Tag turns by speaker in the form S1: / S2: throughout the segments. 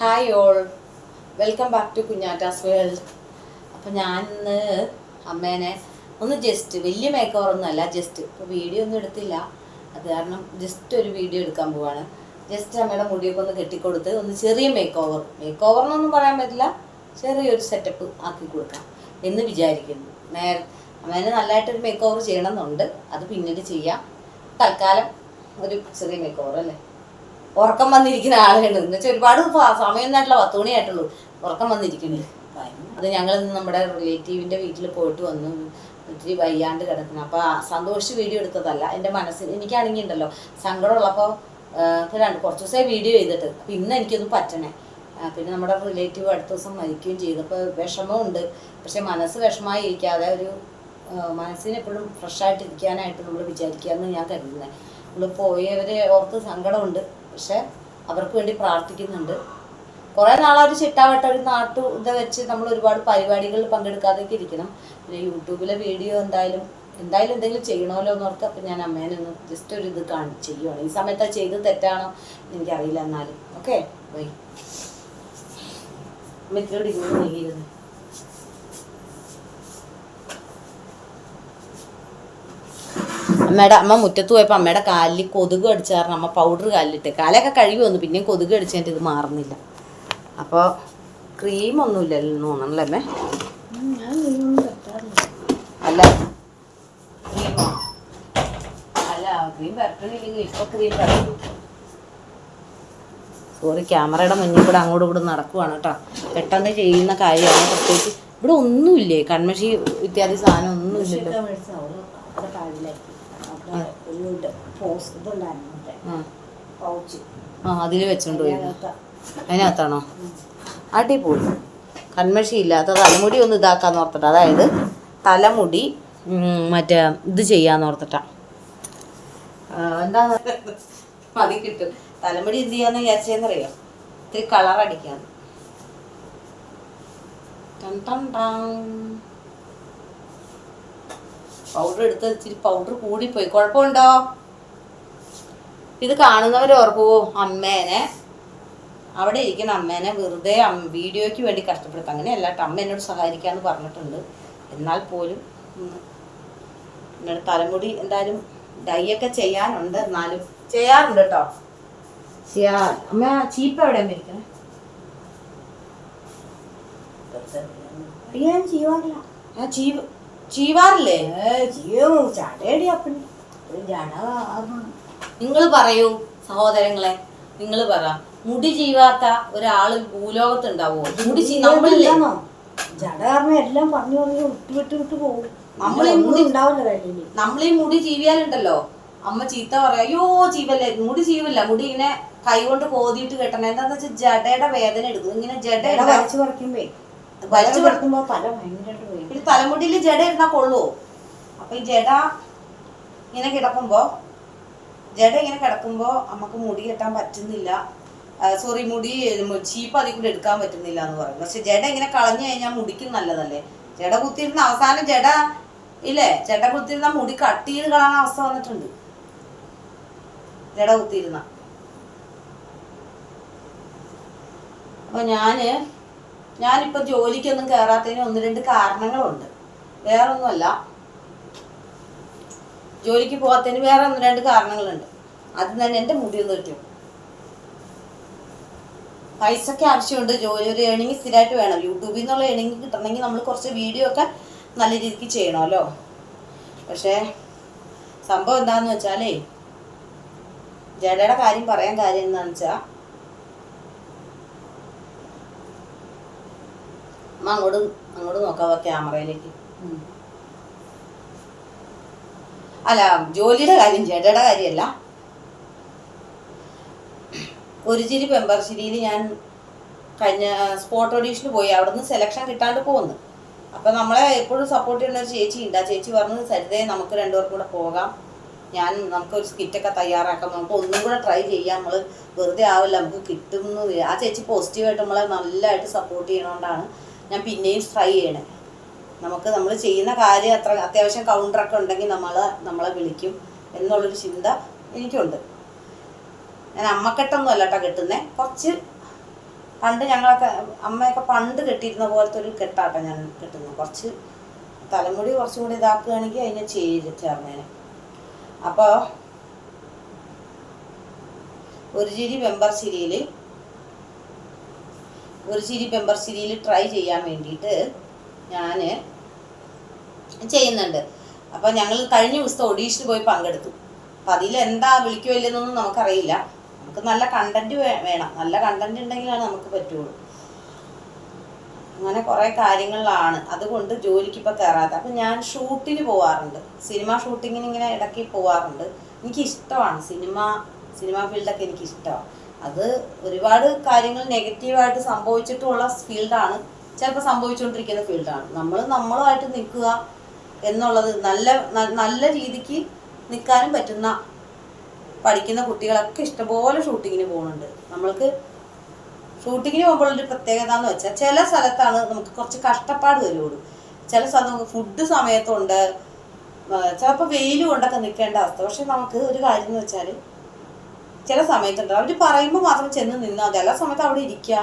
S1: Hi all welcome back to Kunjatta's world അപ്പം ഇന്ന് അമ്മേനെ ഒന്ന് ജസ്റ്റ് വലിയ മേക്ക് ഒന്നും അല്ല ജസ്റ്റ് ഇപ്പോൾ വീഡിയോ ഒന്നും എടുത്തില്ല. അത് കാരണം ജസ്റ്റ് ഒരു വീഡിയോ എടുക്കാൻ പോവാണ്. ജസ്റ്റ് അമ്മയുടെ മുടിയൊക്കെ ഒന്ന് കെട്ടിക്കൊടുത്ത് ഒന്ന് ചെറിയ മേക്ക് ഓവർ മേക്ക് ഓവറിനൊന്നും പറയാൻ പറ്റില്ല. ചെറിയൊരു സെറ്റപ്പ് ആക്കി കൊടുക്കാം എന്ന് വിചാരിക്കുന്നു. നേരെ അമ്മേനെ നല്ലതായിട്ടൊരു മേക്ക് ഓവർ ചെയ്യണമെന്നുണ്ട്. അത് പിന്നീട് ചെയ്യാം. തൽക്കാലം ഒരു ചെറിയ മേക്ക് ഓവർ അല്ലേ? ഉറക്കം വന്നിരിക്കുന്ന ആളാണ്. എന്ന് വെച്ചാൽ ഒരുപാട് സമയം സമയമൊന്നായിട്ടുള്ള പത്ത് മണിയായിട്ടുള്ളൂ. ഉറക്കം വന്നിരിക്കണേ അത് ഞങ്ങൾ നമ്മുടെ റിലേറ്റീവിന്റെ വീട്ടിൽ പോയിട്ട് വന്നു. ഒത്തിരി വയ്യാണ്ട് കിടക്കുന്നു. അപ്പോൾ സന്തോഷിച്ച് വീഡിയോ എടുത്തതല്ല. എന്റെ മനസ്സിൽ എനിക്കാണെങ്കിൽ ഉണ്ടല്ലോ സങ്കടമുള്ളപ്പോൾ രണ്ട് കുറച്ച് ദിവസമായി വീഡിയോ ചെയ്തിട്ട്. അപ്പം ഇന്ന് എനിക്കൊന്നും പറ്റണേ. പിന്നെ നമ്മുടെ റിലേറ്റീവ് അടുത്ത ദിവസം മരിക്കുകയും ചെയ്തു. അപ്പോൾ വിഷമമുണ്ട് പക്ഷേ മനസ്സ് വിഷമമായി ഇരിക്കാതെ ഒരു മനസ്സിനെപ്പോഴും ഫ്രഷായിട്ട് ഇരിക്കാനായിട്ട് നമ്മൾ വിചാരിക്കുക എന്ന് ഞാൻ കരുതുന്നത് നമ്മൾ പോയവരെ ഓർത്ത് സങ്കടമുണ്ട്. പക്ഷെ അവർക്ക് വേണ്ടി പ്രാർത്ഥിക്കുന്നുണ്ട്. കുറേ നാളൊരു ചിട്ടാവട്ട ഒരു നാട്ടു ഇത് വെച്ച് നമ്മൾ ഒരുപാട് പരിപാടികളിൽ പങ്കെടുക്കാതെയൊക്കെ ഇരിക്കണം. പിന്നെ യൂട്യൂബിലെ വീഡിയോ എന്തായാലും എന്തായാലും എന്തെങ്കിലും ചെയ്യണമല്ലോ എന്ന് ഓർത്ത് അപ്പം ഞാൻ അമ്മേനെ ഒന്ന് ജസ്റ്റ് ഒരു ഇത് കാണി ചെയ്യുവാണ്. ഈ സമയത്ത് ചെയ്ത് തെറ്റാണോ എനിക്കറിയില്ല എന്നാലും. ഓക്കെ ബൈ അമ്മ ഇത്തിരി ഇങ്ങനെ നീങ്ങിയിരുന്നു അമ്മയുടെ അമ്മ മുറ്റത്ത് പോയപ്പോൾ അമ്മയുടെ കാലിൽ കൊതുക് അടിച്ചായിരുന്നു അമ്മ പൗഡർ കാലിലിട്ട്. കാലൊക്കെ കഴുകി വന്നു പിന്നെയും കൊതുക് അടിച്ചതിന്റെ ഇത് മാറുന്നില്ല. അപ്പോൾ ക്രീമൊന്നുമില്ലല്ലോ തോന്നണല്ലേ അമ്മേ? അല്ല അല്ല ക്രീം ക്രീം സോറി ക്യാമറയുടെ മുന്നിൽ കൂടെ അങ്ങോട്ടും ഇവിടെ നടക്കുവാണ് കേട്ടോ. പെട്ടെന്ന് ചെയ്യുന്ന കാര്യമാണ് പ്രത്യേകിച്ച്. ഇവിടെ ഒന്നുമില്ലേ? കൺമഷി ഇത്യാദി സാധനം ഒന്നുമില്ലല്ലോ. ആ. ആ. അതിൽ വെച്ചോണ്ട് പോയി അതിനകത്താണോ? അടിപൊളി. കൺമഷി ഇല്ലാത്ത തലമുടി ഒന്ന് ഇതാക്കാന്ന് ഓർത്തിട്ട. അതായത് തലമുടി മറ്റേ ഇത് ചെയ്യാന്ന് ഓർത്തിട്ടാ. എന്താ മതി കിട്ടും. തലമുടി എന്ത് ചെയ്യാന്ന് വിചാരിച്ചെന്നറിയോ? ഇത്തിരി കളർ അടിക്കാന്ന്. പൗഡർ എടുത്ത് ഇച്ചിരി പൗഡർ കൂടിപ്പോയി. കുഴപ്പമുണ്ടോ? ഇത് കാണുന്നവർ ഓർക്കുവോ അമ്മേനെ. അവിടെ ഇരിക്കുന്ന അമ്മേനെ വെറുതെ വീഡിയോയ്ക്ക് വേണ്ടി കഷ്ടപ്പെടുത്താം. അങ്ങനെയല്ല അമ്മ എന്നോട് സഹായിക്കാന്ന് പറഞ്ഞിട്ടുണ്ട്. എന്നാൽ പോലും എന്നോട് തലമുടി എന്തായാലും ഡൈ ഒക്കെ ചെയ്യാനുണ്ട്. എന്നാലും ചെയ്യാറുണ്ട് കേട്ടോ ചെയ്യാ. അമ്മ ചീപ്പ് എവിടെയാണ് ഇരിക്കണേ
S2: ഞാൻ ചെയ്യാറില്ല
S1: ആ ചീവ് ചീവാറില്ലേ?
S2: ചെയ്യും ചാടേടി അപ്പണി
S1: നിങ്ങൾ പറയൂ സഹോദരങ്ങളെ നിങ്ങൾ പറ. മുടി ചീവാത്ത ഒരാൾ ഭൂലോകത്ത് ഉണ്ടാവോ മുടി നമ്മളില്ലേ?
S2: ജട കാരണം എല്ലാം പറഞ്ഞു പറഞ്ഞു വിട്ട് വിട്ട് വിട്ട് പോകും.
S1: നമ്മളീ മുടി-
S2: ഉണ്ടാവില്ല
S1: കയ്യിൽ മുടി ചീവിയാലുണ്ടല്ലോ. അമ്മ ചീത്ത പറയാ അയ്യോ ചീവല്ലേ? മുടി ജീവല്ല മുടി ഇങ്ങനെ കൈ കൊണ്ട് കോതിയിട്ട് കെട്ടണം. എന്താന്ന് വെച്ചാൽ ജടയുടെ വേദന എടുക്കും. ഇങ്ങനെ ജട
S2: വരച്ചു പറിക്കുമ്പേ
S1: വലിച്ചു
S2: പറിക്കുമ്പോ തല ഭയങ്കരമായിട്ട്
S1: ഈ തലമുടിയിൽ ജട ഇരുന്നാ കൊള്ളുവോ അപ്പൊ ഈ ജട ഇങ്ങനെ കിടക്കുമ്പോ ജട ഇങ്ങനെ കിടക്കുമ്പോ നമുക്ക് മുടി കെട്ടാൻ പറ്റുന്നില്ല. സോറി മുടി ചീപ്പ് അതിൽ കൂടെ എടുക്കാൻ പറ്റുന്നില്ല എന്ന് പറയും. പക്ഷെ ജട ഇങ്ങനെ കളഞ്ഞു കഴിഞ്ഞാൽ മുടിക്കും നല്ലതല്ലേ? ജട കുത്തിയിരുന്ന അവസാനം ജട ഇല്ലേ? ജട കുത്തിയിരുന്ന മുടി കട്ട് ചെയ്ത് കളാൻ അവസ്ഥ വന്നിട്ടുണ്ട്. ജട കുത്തിയിരുന്ന. അപ്പൊ ഞാൻ ഞാനിപ്പോ ജോലിക്കൊന്നും കയറാത്തതിന് ഒന്ന് രണ്ട് കാരണങ്ങളുണ്ട്. വേറെ ഒന്നുമല്ല ജോലിക്ക് പോകാത്തതിന് വേറെ ഒന്ന് രണ്ട് കാരണങ്ങളുണ്ട്. അത് തന്നെ എന്റെ മുടി ഒന്ന് കിട്ടും പൈസക്ക് ആവശ്യമുണ്ട്. ജോലി ഒരു ഏണിങ് സ്ഥിരമായിട്ട് വേണം. യൂട്യൂബിൽ നിന്നുള്ള ഏണിങ് കിട്ടണമെങ്കിൽ നമ്മൾ കുറച്ച് വീഡിയോ ഒക്കെ നല്ല രീതിക്ക് ചെയ്യണമല്ലോ പക്ഷേ സംഭവം എന്താണെന്ന് വെച്ചാലേ ജഡയുടെ കാര്യം പറയാൻ കാര്യം എന്താണെന്ന് വെച്ചാൽ അമ്മ അങ്ങോട്ട് അങ്ങോട്ട് നോക്കാവ ക്യാമറയിലേക്ക്? അല്ല ജോലിയുടെ കാര്യം ചേട്ടയുടെ കാര്യമല്ല. ഒരു ചിരി പെമ്പർശ്ശേരിയിൽ ഞാൻ കഴിഞ്ഞ സ്പോട്ട് ഓഡീഷന് പോയി. അവിടെ നിന്ന് സെലക്ഷൻ കിട്ടാണ്ട് പോകുന്നു അപ്പം നമ്മളെ എപ്പോഴും സപ്പോർട്ട് ചെയ്യുന്ന ഒരു ചേച്ചി ഉണ്ട്. ആ ചേച്ചി പറഞ്ഞു സരിതയെ നമുക്ക് രണ്ടുപേർക്കും കൂടെ പോകാം. ഞാൻ നമുക്കൊരു സ്കിറ്റൊക്കെ തയ്യാറാക്കാം. നമുക്ക് ഒന്നും കൂടെ ട്രൈ ചെയ്യാം. നമ്മൾ വെറുതെ ആവില്ല. നമുക്ക് കിട്ടുന്നു ആ ചേച്ചി പോസിറ്റീവായിട്ട് നമ്മളെ നല്ലതായിട്ട് സപ്പോർട്ട് ചെയ്യണോണ്ടാണ് ഞാൻ പിന്നെയും ട്രൈ ചെയ്യണേ. നമുക്ക് നമ്മൾ ചെയ്യുന്ന കാര്യം അത്ര അത്യാവശ്യം കൗണ്ടറൊക്കെ ഉണ്ടെങ്കിൽ നമ്മൾ നമ്മളെ വിളിക്കും എന്നുള്ളൊരു ചിന്ത എനിക്കുണ്ട്. ഞാൻ അമ്മക്കെട്ടൊന്നും അല്ല കേട്ടോ കെട്ടുന്നേ. കുറച്ച് പണ്ട് ഞങ്ങളൊക്കെ അമ്മയൊക്കെ പണ്ട് കെട്ടിയിരുന്ന പോലത്തെ ഒരു കെട്ടാട്ടോ ഞാൻ കെട്ടുന്നത്. കുറച്ച് തലമുടി കുറച്ചും കൂടി ഇതാക്കുകയാണെങ്കിൽ അതിനെ ചെയ്ത് ചേർന്നേനെ അപ്പോൾ ഒരു ചിരി വെമ്പർ ചിരിയിൽ ഒരു ചിരി പെമ്പർ ചിരിയിൽ ട്രൈ ചെയ്യാൻ വേണ്ടിയിട്ട് ഞാൻ ചെയ്യുന്നുണ്ട്. അപ്പോൾ ഞങ്ങൾ കഴിഞ്ഞ ദിവസത്തെ ഒഡീഷന് പോയി പങ്കെടുത്തു. അപ്പം അതിൽ എന്താ വിളിക്കുമല്ലെന്നൊന്നും നമുക്കറിയില്ല. നമുക്ക് നല്ല കണ്ടന്റ് വേണം. നല്ല കണ്ടന്റ് ഉണ്ടെങ്കിലാണ് നമുക്ക് പറ്റുള്ളൂ. അങ്ങനെ കുറേ കാര്യങ്ങളിലാണ് അതുകൊണ്ട് ജോലിക്ക് ഇപ്പോൾ കയറാത്ത അപ്പം ഞാൻ ഷൂട്ടിന് പോവാറുണ്ട്. സിനിമ ഷൂട്ടിങ്ങിന് ഇങ്ങനെ ഇടയ്ക്ക് പോവാറുണ്ട്. എനിക്ക് ഇഷ്ടമാണ് സിനിമ സിനിമ ഫീൽഡൊക്കെ എനിക്ക് ഇഷ്ടമാണ് അത് ഒരുപാട് കാര്യങ്ങൾ നെഗറ്റീവായിട്ട് സംഭവിച്ചിട്ടുള്ള ഫീൽഡാണ്. ചിലപ്പോൾ സംഭവിച്ചുകൊണ്ടിരിക്കുന്ന ഫീൽഡാണ്. നമ്മൾ നമ്മളുമായിട്ട് നിൽക്കുക എന്നുള്ളത് നല്ല നല്ല രീതിക്ക് നിൽക്കാനും പറ്റുന്ന പഠിക്കുന്ന കുട്ടികളൊക്കെ ഇഷ്ടംപോലെ ഷൂട്ടിങ്ങിന് പോകുന്നുണ്ട്. നമ്മൾക്ക് ഷൂട്ടിങ്ങിന് പോകുമ്പോഴൊരു പ്രത്യേകത എന്ന് വെച്ചാൽ ചില സ്ഥലത്താണ് നമുക്ക് കുറച്ച് കഷ്ടപ്പാട് വരുള്ളൂ. ചില സ്ഥലത്ത് നമുക്ക് ഫുഡ് സമയത്തുണ്ട്. ചിലപ്പോൾ വെയിൽ കൊണ്ടൊക്കെ നിൽക്കേണ്ട അവസ്ഥ. പക്ഷെ നമുക്ക് ഒരു കാര്യം എന്ന് വെച്ചാൽ ചില സമയത്തുണ്ട്. അവർ പറയുമ്പോൾ മാത്രം ചെന്ന് നിന്നാൽ മതി. എല്ലാ സമയത്ത് അവിടെ ഇരിക്കുക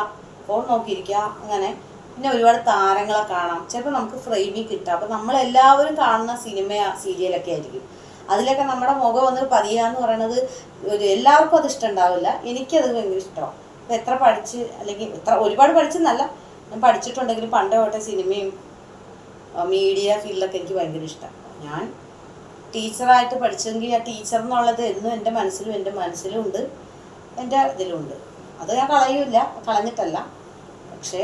S1: ഫോൺ നോക്കിയിരിക്കുക അങ്ങനെ. പിന്നെ ഒരുപാട് താരങ്ങളെ കാണാം. ചിലപ്പോൾ നമുക്ക് ഫ്രെയിമിൽ കിട്ടുക അപ്പം നമ്മളെല്ലാവരും കാണുന്ന സിനിമ സീരിയലൊക്കെ ആയിരിക്കും. അതിലൊക്കെ നമ്മുടെ മുഖം ഒന്ന് പതിയാന്ന് പറയണത് ഒരു എല്ലാവർക്കും അത് ഇഷ്ടമുണ്ടാവില്ല. എനിക്കത് ഭയങ്കര ഇഷ്ടമാണ്. ഇപ്പം എത്ര പഠിച്ച് അല്ലെങ്കിൽ എത്ര ഒരുപാട് പഠിച്ചെന്നല്ല. ഞാൻ പഠിച്ചിട്ടുണ്ടെങ്കിലും പണ്ട് തൊട്ടേ സിനിമയും മീഡിയ ഫീൽഡൊക്കെ എനിക്ക് ഭയങ്കര ഇഷ്ടമാണ്. ഞാൻ ടീച്ചറായിട്ട് പഠിച്ചെങ്കിൽ ആ ടീച്ചർ എന്നുള്ളത് എന്നും എന്റെ മനസ്സിലും എന്റെ മനസ്സിലും ഉണ്ട് എന്റെ ഇതിലുണ്ട്. അത് ഞാൻ കളയൂല കളഞ്ഞിട്ടല്ല. പക്ഷേ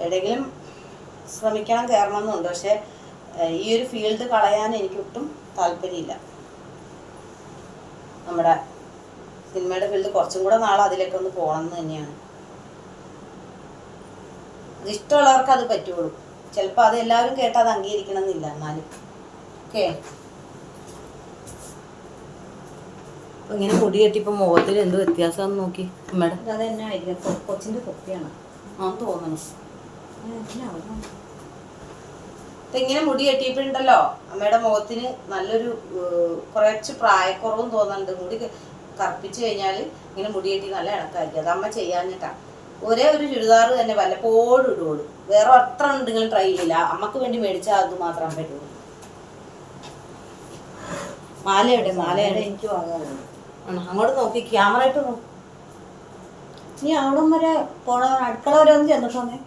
S1: എവിടെയെങ്കിലും ശ്രമിക്കണം കയറണം എന്നുണ്ട് പക്ഷേ ഈ ഒരു ഫീൽഡ് കളയാൻ എനിക്ക് ഒട്ടും താല്പര്യമില്ല. നമ്മുടെ സിനിമയുടെ ഫീൽഡ് കുറച്ചും കൂടെ നാളെ അതിലേക്ക് ഒന്ന് പോകണം എന്ന് തന്നെയാണ്. ഇഷ്ടമുള്ളവർക്ക് അത് പറ്റുള്ളൂ. ചിലപ്പോൾ അത് എല്ലാവരും കേട്ട് അത് അംഗീകരിക്കണം എന്നില്ല എന്നാലും. ഓക്കെ. ഇങ്ങനെ മുടി കെട്ടിപ്പോ മുഖത്തിൽ എന്ത് വ്യത്യാസമാണെന്ന് നോക്കി. മേഡം
S2: അതന്നെ തന്നെ ആയിരിക്കും കൊച്ചിന്റെ തൊപ്പിയാണ്
S1: ആ തോന്നണം. ഇങ്ങനെ മുടി കെട്ടിയിട്ടുണ്ടല്ലോ അമ്മയുടെ മുഖത്തിന് നല്ലൊരു കുറച്ച് പ്രായക്കുറവും തോന്നുന്നുണ്ട് മുടി കറുപ്പിച്ചു കഴിഞ്ഞാൽ ഇങ്ങനെ മുടി കെട്ടി നല്ല ഇണക്കായിരിക്കും. അത് അമ്മ ചെയ്യാഞ്ഞിട്ടാ. ഒരേ ഒരു ചുരിദാർ തന്നെ വല്ലപ്പോഴും ഇടുകയുള്ളൂ വേറെ അത്ര ഉണ്ടെങ്കിലും ട്രൈ ചെയ്യില്ല. അമ്മയ്ക്ക് വേണ്ടി മേടിച്ചാൽ അത് മാത്രം പറ്റുള്ളൂ. മാല എവിടെ മാല
S2: അവിടെ
S1: എവിടെ
S2: എനിക്ക് വാങ്ങാറുണ്ട്
S1: അങ്ങോട്ട് നോക്കി ക്യാമറ ഇട്ട് നോക്കി.
S2: നീ അവിടം വരെ പോണ അടുക്കള വരെ ഒന്ന് ചെന്നിട്ടോന്നേ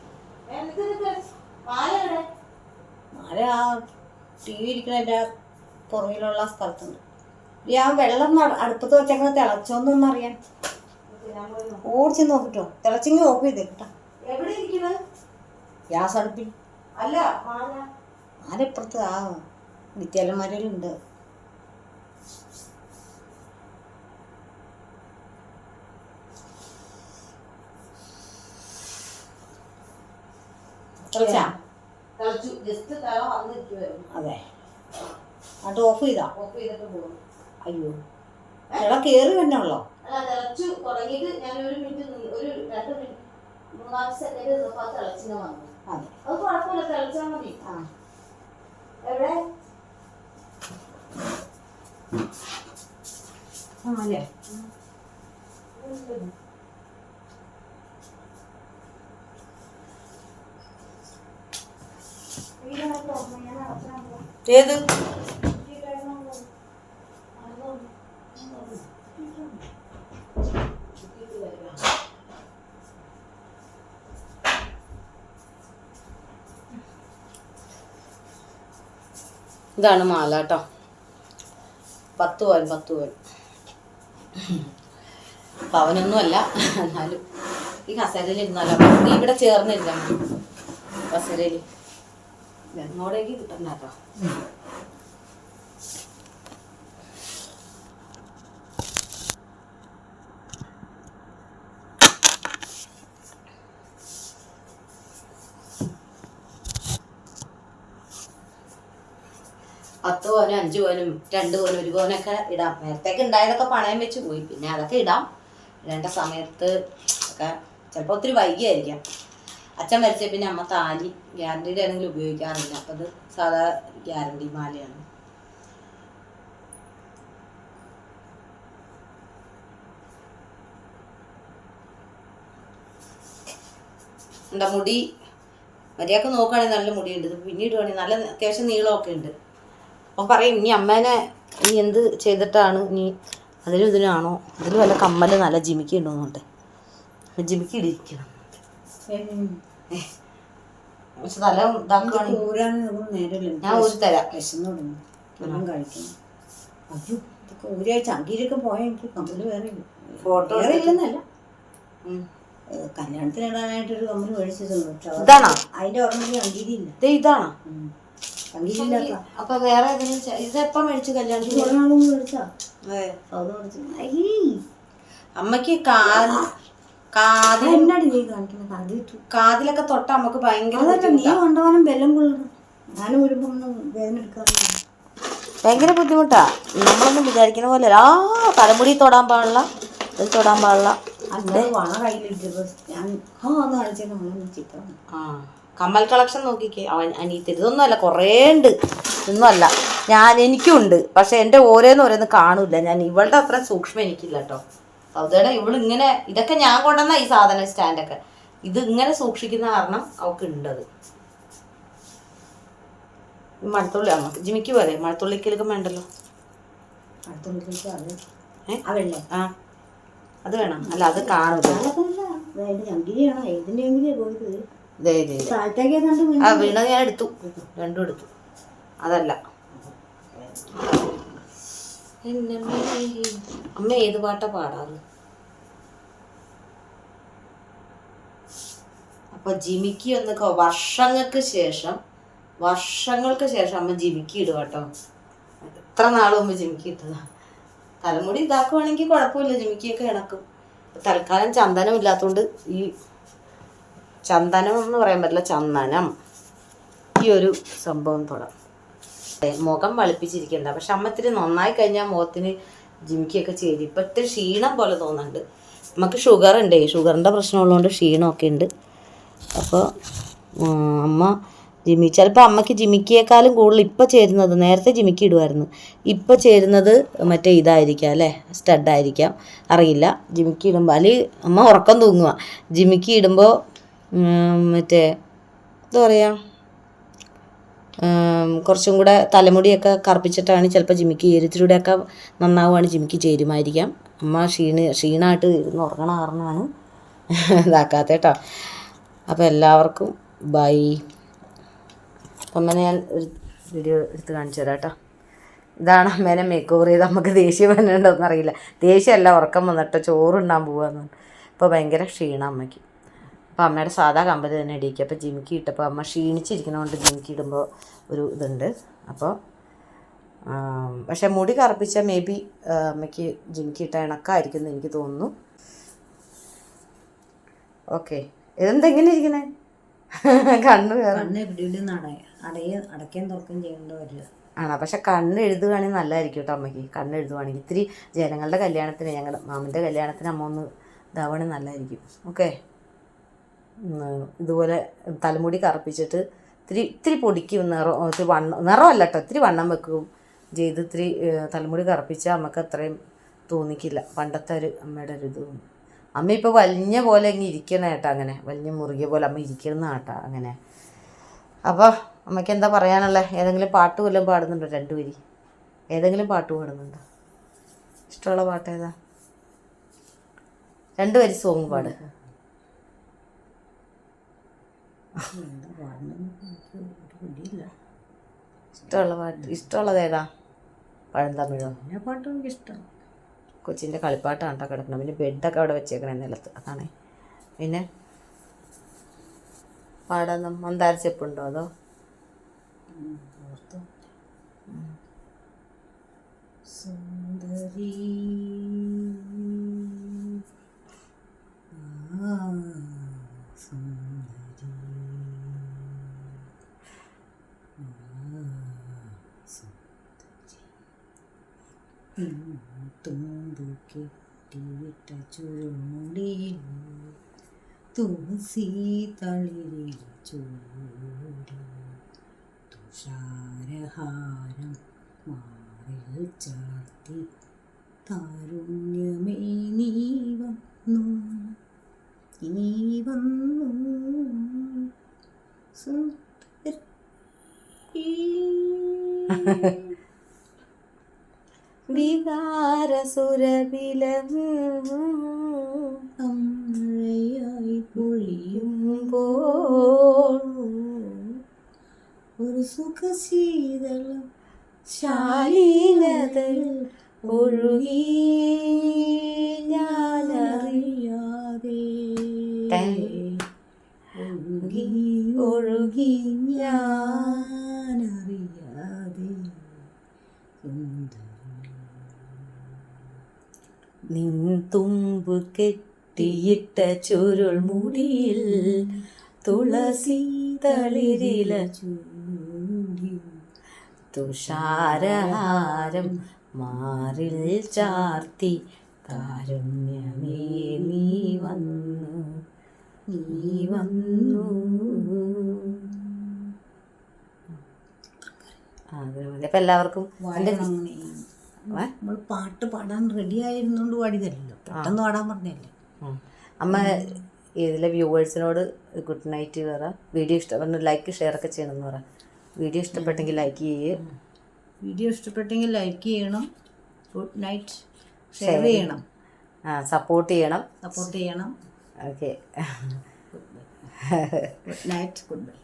S1: മാല
S2: ആ ടി വി ഇരിക്കണതിന്റെ പുറകിലുള്ള സ്ഥലത്തുണ്ട്. ആ വെള്ളം അടുപ്പത്ത് വെച്ചങ്ങനെ തിളച്ചോന്നൊന്നും അറിയാൻ. ഓടിച്ച് നോക്കിട്ടോ. തിളച്ചെങ്കിൽ ഓഫ് ചെയ്തേ കേട്ടോ ഗ്യാസ് അടുപ്പിൽ.
S1: അല്ല മാല.
S2: മാലപ്പുറത്ത് ആ വിദ്യാലയന്മാരിലുണ്ട്
S1: തിളച്ചാ തിളച്ചു ജസ്റ്റ് തിള വന്നിരിക്കുവായിരുന്നു
S2: അതെ. എന്നിട്ട് ഓഫ് ചെയ്താ?
S1: ഓഫ് ചെയ്തിട്ട് പോകും
S2: അയ്യോ. തിള കയറി തന്നെ ഉള്ളോ?
S1: അല്ല തിളച്ചു തുടങ്ങിയിട്ട് ഞാൻ ഒരു മിനിറ്റ് ഒരു രണ്ട് മിനിറ്റ് മൂന്നാൽ സെക്കൻഡ് തിളച്ചിങ്ങനെ വന്നു.
S2: അതെ.
S1: കുഴപ്പമില്ല. തിളച്ചാൽ മതി.
S2: ആ.
S1: എവിടെ?
S2: അല്ലേ
S1: ഏത്? ഇതാണ് മാല കേട്ടോ. പത്ത് പോൻ പത്ത് പോൻ പവനൊന്നും അല്ല എന്നാലും ഈ കസേരയിൽ ഇരുന്നാലോ? നീ ഇവിടെ ചേർന്നില്ല കസേരയിൽ. അങ്ങോട്ടേക്ക് കിട്ടണ്ട കേട്ടോ. പവനും അഞ്ച് പവനും രണ്ട് പവനും ഒരു പവനൊക്കെ ഇടാം. നേരത്തേക്ക് ഉണ്ടായതൊക്കെ പണയം വെച്ച് പോയി. പിന്നെ അതൊക്കെ ഇടാം. ഇടേണ്ട സമയത്ത് ഒക്കെ ചിലപ്പോൾ ഒത്തിരി വൈകിയായിരിക്കാം. അച്ഛൻ വരച്ച പിന്നെ അമ്മ താലി ഗ്യാരണ്ടിയുടെ ആണെങ്കിൽ ഉപയോഗിക്കാറില്ല. അപ്പം അത് സാധാ ഗ്യാരണ്ടി മാലയാണ്. എന്താ മുടി? മര്യാദയ്ക്ക് നോക്കുകയാണെങ്കിൽ നല്ല മുടിയുണ്ട്. ഇത് പിന്നീട് വേണമെങ്കിൽ നല്ല അത്യാവശ്യം നീളമൊക്കെ ഉണ്ട്. അപ്പം പറയും ഇനി അമ്മേനെ നീ എന്ത് ചെയ്തിട്ടാണ് നീ അതിലും ഇതിനാണോ അതിലും വല്ല കമ്മൽ നല്ല ജിമിക്ക് ഉണ്ടോന്നുണ്ട് ജിമിക്ക് ഇടിക്കണം പക്ഷെ തല ഇതാക്കുകയാണെങ്കിൽ
S2: ഊരാൻ നേരമില്ല.
S1: ഞാൻ ഊരി തരാം.
S2: വിശന്നു തുടങ്ങി. എല്ലാം കഴിക്കണം. അയ്യോ ഇതൊക്കെ പോയാൽ എനിക്ക് കമ്മൽ വേറെ
S1: ഫോട്ടോ
S2: ഇല്ലെന്നല്ല. കല്യാണത്തിനിടാനായിട്ടൊരു കമ്മൽ മേടിച്ചിട്ടുണ്ട്. അതിന്റെ ഓർമ്മ ചങ്കിയിലില്ല.
S1: ദേ ഇതാണോ? അപ്പൊ വേറെ ഇതെപ്പം മേടിച്ചു കല്യാണത്തിന്
S2: അയ്യേ അമ്മയ്ക്ക്
S1: കാതിലൊക്കെ തൊട്ട അമ്മയ്ക്ക് ഭയങ്കര
S2: നീ
S1: ബുദ്ധിമുട്ടാ.
S2: കൊണ്ടുപോകാനും ബലം കൊള്ളണം ഞാനും വരുമ്പോ ഒന്നും വേദന എടുക്കാറില്ല.
S1: ഭയങ്കര ബുദ്ധിമുട്ടാ. നമ്മളൊന്നും വിചാരിക്കുന്ന പോലെ ആ തലമുടി തൊടാൻ പാടില്ല. ഇത് തൊടാൻ പാടില്ല.
S2: അല്ല വള കയ്യിലിട്ട്. ഞാൻ ആ അത് കാണിച്ചേക്കാം. ചിത്രം
S1: ആ. കമ്മൽ കളക്ഷൻ നോക്കിക്കേ. അവൻ അനിയത്തി ഇതൊന്നും അല്ല കുറേ ഉണ്ട്. ഇതൊന്നുമല്ല. ഞാൻ എനിക്കും ഉണ്ട്. പക്ഷെ എന്റെ ഓരോന്ന് ഓരോന്ന് കാണൂല. ഞാൻ ഇവളുടെ അത്ര സൂക്ഷ്മം എനിക്കില്ല കേട്ടോ. സൗദയുടെ ഇവളിങ്ങനെ ഇതൊക്കെ ഞാൻ കൊണ്ടുവന്ന ഈ സാധന സ്റ്റാൻഡൊക്കെ ഇത് ഇങ്ങനെ സൂക്ഷിക്കുന്ന കാരണം അവൾക്ക് ഉണ്ടത്. മഴത്തുള്ളി നമുക്ക് ജിമിക്ക് പോലെ മഴത്തുള്ളിക്കലൊക്കെ വേണ്ടല്ലോ.
S2: ആ
S1: അത് വേണം. അല്ല അത് കാണൂല.
S2: വീണു.
S1: ആ വീണത് ഞാൻ എടുത്തു. രണ്ടും എടുത്തു. അതല്ല. അമ്മ ഏത് പാട്ടാ പാടാന്ന്? അപ്പൊ ജിമിക്ക് ഒന്ന് വർഷങ്ങൾക്ക് ശേഷം വർഷങ്ങൾക്ക് ശേഷം അമ്മ ജിമിക്ക് ഇടുക കേട്ടോ. എത്ര നാളും മുമ്പ് ജിമിക്ക് ഇട്ടതാ? തലമുടി ഇതാക്കുവാണെങ്കിൽ കുഴപ്പമില്ല ജിമിക്കൊക്കെ ഇണക്കും. തൽക്കാലം ചന്ദനം ഇല്ലാത്തതുകൊണ്ട് ഈ ചന്ദനം എന്ന് പറയാൻ പറ്റില്ല ചന്ദനം. ഈ ഒരു സംഭവം തുടങ്ങും മുഖം വളിപ്പിച്ചിരിക്കണ്ട പക്ഷെ അമ്മ നന്നായി കഴിഞ്ഞാൽ മുഖത്തിന് ജിമിക്കൊക്കെ ചെയ്ത്. ഇപ്പം ഇത്തിരി ക്ഷീണം പോലെ തോന്നുന്നുണ്ട്. നമുക്ക് ഷുഗർ ഉണ്ട് ഷുഗറിന്റെ പ്രശ്നമുള്ളതുകൊണ്ട് ക്ഷീണമൊക്കെ ഉണ്ട്. അപ്പോൾ അമ്മ ജിമി ചിലപ്പോൾ അമ്മയ്ക്ക് ജിമിക്കിയേക്കാളും കൂടുതൽ ഇപ്പോൾ ചേരുന്നത് നേരത്തെ ജിമിക്ക് ഇടുമായിരുന്നു ഇപ്പോൾ ചേരുന്നത് മറ്റേ ഇതായിരിക്കാം അല്ലേ? സ്റ്റഡായിരിക്കാം അറിയില്ല ജിമിക്ക് ഇടുമ്പോൾ അല്ലെങ്കിൽ അമ്മ ഉറക്കം തൂങ്ങുക ജിമിക്ക് ഇടുമ്പോൾ മറ്റേ എന്താ പറയുക കുറച്ചും കൂടെ തലമുടിയൊക്കെ കറുപ്പിച്ചിട്ടാണ് ചിലപ്പോൾ ജിമിക്ക് ചേരുത്തിലൂടെയൊക്കെ നന്നാവുകയാണ് ജിമിക്ക് ചേരുമായിരിക്കാം. അമ്മ ക്ഷീണ ക്ഷീണമായിട്ട് ഇരുന്ന് ഉറങ്ങണ കാരണമാണ് ഇതാക്കാത്ത കേട്ടോ. അപ്പോൾ എല്ലാവർക്കും ബൈ. അമ്മേനെ ഞാൻ ഒരു വീഡിയോ എടുത്ത് കാണിച്ചു തരാം കേട്ടോ. ഇതാണ് അമ്മേനെ മേക്ക് ഓവർ ചെയ്ത് നമുക്ക് ദേഷ്യം വന്നിട്ടുണ്ടോ എന്നറിയില്ല ദേഷ്യമല്ല ഉറക്കം വന്നിട്ട് ചോറുണ്ടാൻ പോവാന്ന് ഇപ്പോൾ ഭയങ്കര ക്ഷീണം അമ്മയ്ക്ക്. അപ്പോൾ അമ്മയുടെ സാധാ കമ്പനി തന്നെ ഇടിക്കുക അപ്പോൾ ജിമിക്ക് ഇട്ടപ്പോൾ അമ്മ ക്ഷീണിച്ചിരിക്കുന്നതുകൊണ്ട് ജിമിക്ക് ഇടുമ്പോൾ ഒരു ഇതുണ്ട്. അപ്പോൾ പക്ഷേ മുടി കറുപ്പിച്ച മേ ബി അമ്മയ്ക്ക് ജിമിക്ക് ഇട്ട ഇണക്കായിരിക്കും എന്ന് എനിക്ക് തോന്നുന്നു. ഓക്കെ. ഇതെന്തെങ്ങനെ ഇരിക്കുന്നത് ഇരിക്കണേ? കണ്ണു
S2: കണ്ണ് അടയ്ക്കാൻ തുറക്കുകയും ചെയ്യേണ്ടി വരില്ല.
S1: ആണോ? പക്ഷെ കണ്ണ് എഴുതുകയാണെങ്കിൽ നല്ലതായിരിക്കും കേട്ടോ അമ്മയ്ക്ക് കണ്ണ് എഴുതുവാണെങ്കിൽ. ഇത്തിരി ജനങ്ങളുടെ കല്യാണത്തിന് ഞങ്ങളുടെ മാമിന്റെ കല്യാണത്തിന് അമ്മ ഒന്ന് ഇതാവണമെങ്കിൽ നല്ലതായിരിക്കും. ഓക്കെ. ഇതുപോലെ തലമുടി കറുപ്പിച്ചിട്ട് ഇത്തിരി ഇത്തിരി പൊടിക്കും നിറം ഇത്തിരി വണ്ണം നിറമല്ല കേട്ടോ ഇത്തിരി വണ്ണം വെക്കും ചെയ്ത് ഇത്തിരി തലമുടി കറുപ്പിച്ചാൽ നമുക്ക് അത്രയും തോന്നിക്കില്ല. പണ്ടത്തെ ഒരു അമ്മയുടെ ഒരു ഇത്. അമ്മ ഇപ്പോൾ വലിഞ്ഞ പോലെ ഇങ്ങനെ ഇരിക്കണ കേട്ടോ അങ്ങനെ. വലിഞ്ഞ മുറുകിയ പോലെ അമ്മ ഇരിക്കുന്ന കേട്ടോ അങ്ങനെ. അപ്പോൾ അമ്മയ്ക്ക് എന്താ പറയാനുള്ളത് ഏതെങ്കിലും പാട്ട് വല്ലതും പാടുന്നുണ്ടോ രണ്ടു വരി? ഏതെങ്കിലും പാട്ട് പാടുന്നുണ്ടോ? ഇഷ്ടമുള്ള പാട്ട് ഏതാ? രണ്ടു വരി സോങ് പാട്
S2: എന്താ പാടുന്നത് എനിക്ക് ഒരു പിടിയില്ല
S1: ഇഷ്ടമുള്ള പാട്ട് ഇഷ്ടമുള്ളത് ഏതാ പഴന്തമിഴോ
S2: പിന്നെ പാട്ടും എനിക്ക് ഇഷ്ടം.
S1: കൊച്ചിന്റെ കളിപ്പാട്ടാണ് കേട്ടോ കിടക്കണം പിന്നെ ബെഡൊക്കെ അവിടെ വെച്ചേക്കണേ നിലത്ത്. അതാണ്. പിന്നെ? പാടാൻ മന്ദാര ചെപ്പുണ്ടോ അതോ?
S2: സുന്ദരി തുമ്പ് കെട്ടിയിട്ട ചുരുമുടിയിൽ തുളസി തളിരിൽ ചൂടി. തുഷാരഹാരം മാറിൽ ചാർത്തി താരുണ്യമേ നീ വന്നു. നീ വന്നു
S1: വികാരസുരവിലം
S2: അമ്മയായി പൊഴിയുമ്പോൾ ഒരു സുഖശീതളം
S1: ശാലീനതയിൽ ഒഴുകി ഞാനറിയാതെ ഒഴുകി ഒഴുകി ഞാൻ നിൻ തുമ്പ് കെട്ടിയിട്ട ചുരുൾ മുടിയിൽ തുളസി തളിരില ചൂടി. തുഷാരഹാരം മാറിൽ ചാർത്തി കാരുണ്യമേ നീ വന്നു നീ വന്നു. അത് ഇപ്പം എല്ലാവർക്കും
S2: നമ്മൾ പാട്ട് പാടാൻ റെഡി ആയിരുന്നോണ്ട് പാടിയതല്ലോ പെട്ടെന്ന് പാടാൻ പറഞ്ഞല്ലേ
S1: അമ്മ ഇതിലെ വ്യൂവേഴ്സിനോട് ഗുഡ് നൈറ്റ് പറ. വീഡിയോ ഇഷ്ടം ലൈക്ക് ഷെയർ ഒക്കെ ചെയ്യണമെന്ന് പറ. വീഡിയോ ഇഷ്ടപ്പെട്ടെങ്കിൽ ലൈക്ക് ചെയ്യേ.
S2: വീഡിയോ ഇഷ്ടപ്പെട്ടെങ്കിൽ ലൈക്ക് ചെയ്യണം. ഗുഡ് നൈറ്റ് ഷെയർ ചെയ്യണം.
S1: ആ സപ്പോർട്ട് ചെയ്യണം.
S2: സപ്പോർട്ട് ചെയ്യണം.
S1: Okay
S2: good night goodbye